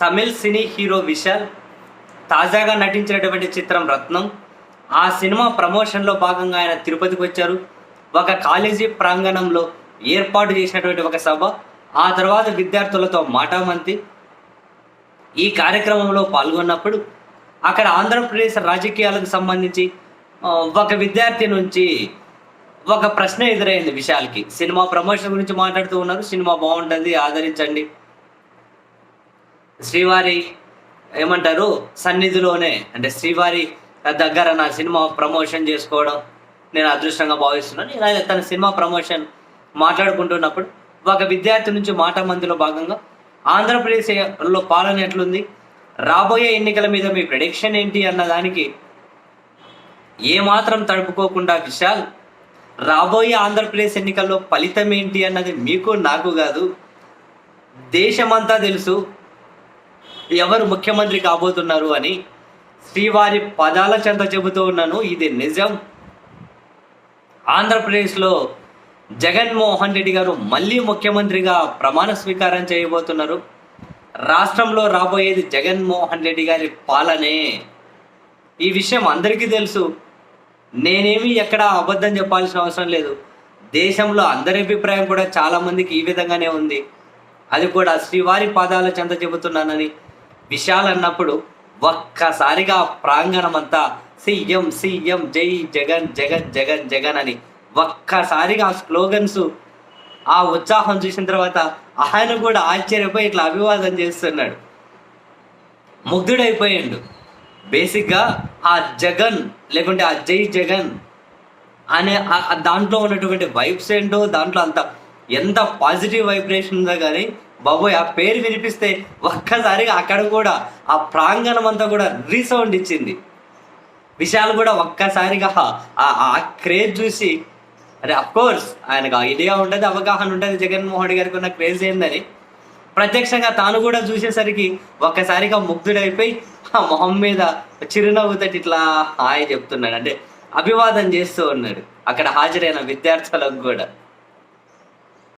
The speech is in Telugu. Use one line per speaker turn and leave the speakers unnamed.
తమిళ్ సినీ హీరో విశాల్ తాజాగా నటించినటువంటి చిత్రం రత్నం. ఆ సినిమా ప్రమోషన్లో భాగంగా ఆయన తిరుపతికి వచ్చారు. ఒక కాలేజీ ప్రాంగణంలో ఏర్పాటు చేసినటువంటి ఒక సభ. ఆ తర్వాత విద్యార్థులతో మాటామంతి. ఈ కార్యక్రమంలో పాల్గొన్నప్పుడు అక్కడ ఆంధ్రప్రదేశ్ రాజకీయాలకు సంబంధించి ఒక విద్యార్థి నుంచి ఒక ప్రశ్న ఎదురైంది విశాల్కి. సినిమా ప్రమోషన్ గురించి మాట్లాడుతూ ఉన్నారు. సినిమా బాగుంటుంది ఆదరించండి. శ్రీవారి ఏమంటారు? సన్నిధిలోనే అంటే శ్రీవారి దగ్గర నా సినిమా ప్రమోషన్ చేసుకోవడం నేను అదృష్టంగా భావిస్తున్నాను. ఇలా తన సినిమా ప్రమోషన్ మాట్లాడుకుంటున్నప్పుడు ఒక విద్యార్థి నుంచి మాట మందిలో భాగంగా ఆంధ్రప్రదేశ్లో పాలన ఎట్లుంది? రాబోయే ఎన్నికల మీద మీ ప్రెడిక్షన్ ఏంటి అన్న దానికి ఏమాత్రం తడుపుకోకుండా విశాల్ రాబోయే ఆంధ్రప్రదేశ్ ఎన్నికల్లో ఫలితం ఏంటి అన్నది మీకు నాకు కాదు. దేశమంతా తెలుసు. ఎవరు ముఖ్యమంత్రి కాబోతున్నారు అని శ్రీవారి పదాల చెంత చెబుతూ ఉన్నాను. ఇది నిజం. ఆంధ్రప్రదేశ్లో జగన్మోహన్ రెడ్డి గారు మళ్ళీ ముఖ్యమంత్రిగా ప్రమాణ స్వీకారం చేయబోతున్నారు. రాష్ట్రంలో రాబోయేది జగన్మోహన్ రెడ్డి గారి పాలనే. ఈ విషయం అందరికీ తెలుసు. నేనేమి ఎక్కడ అబద్ధం చెప్పాల్సిన అవసరం లేదు. దేశంలో అందరి అభిప్రాయం కూడా చాలా మందికి ఈ విధంగానే ఉంది. అది కూడా శ్రీవారి పాదాల చెంత చెబుతున్నానని విశాల్ అన్నప్పుడు ఒక్కసారిగా ప్రాంగణం అంతా సీఎం సీఎం జై జగన్ జగన్ జగన్ జగన్ అని ఒక్కసారిగా ఆ స్లోగన్స్ ఆ ఉత్సాహం చూసిన తర్వాత ఆయన కూడా ఆశ్చర్యపోయి ఇట్లా అభివాదం చేస్తున్నాడు. ముగ్ధుడైపోయాడు. బేసిక్గా ఆ జగన్ లేకుంటే ఆ జై జగన్ అనే దాంట్లో ఉన్నటువంటి వైబ్స్ ఏంటో దాంట్లో అంత ఎంత పాజిటివ్ వైబ్రేషన్ ఉందో కానీ బాబోయ్ ఆ పేరు వినిపిస్తే ఒక్కసారిగా అక్కడ కూడా ఆ ప్రాంగణం అంతా కూడా రీసౌండ్ ఇచ్చింది. విశాల్ కూడా ఒక్కసారిగా ఆ- ఆ క్రేజ్ చూసి అరే కోర్స్ ఆయనకు ఐడియా ఉంటుంది అవగాహన ఉంటుంది జగన్మోహన్ గారికి ఉన్న క్రేజ్ ఏందని. ప్రత్యక్షంగా తాను కూడా చూసేసరికి ఒక్కసారిగా ముగ్ధుడైపోయి ఆ మొహం మీద చిరునవ్వుతోటి ఇట్లా హాయ్ చెప్తున్నాడు. అంటే అభివాదం చేస్తూ ఉన్నాడు. అక్కడ హాజరైన విద్యార్థులకు కూడా.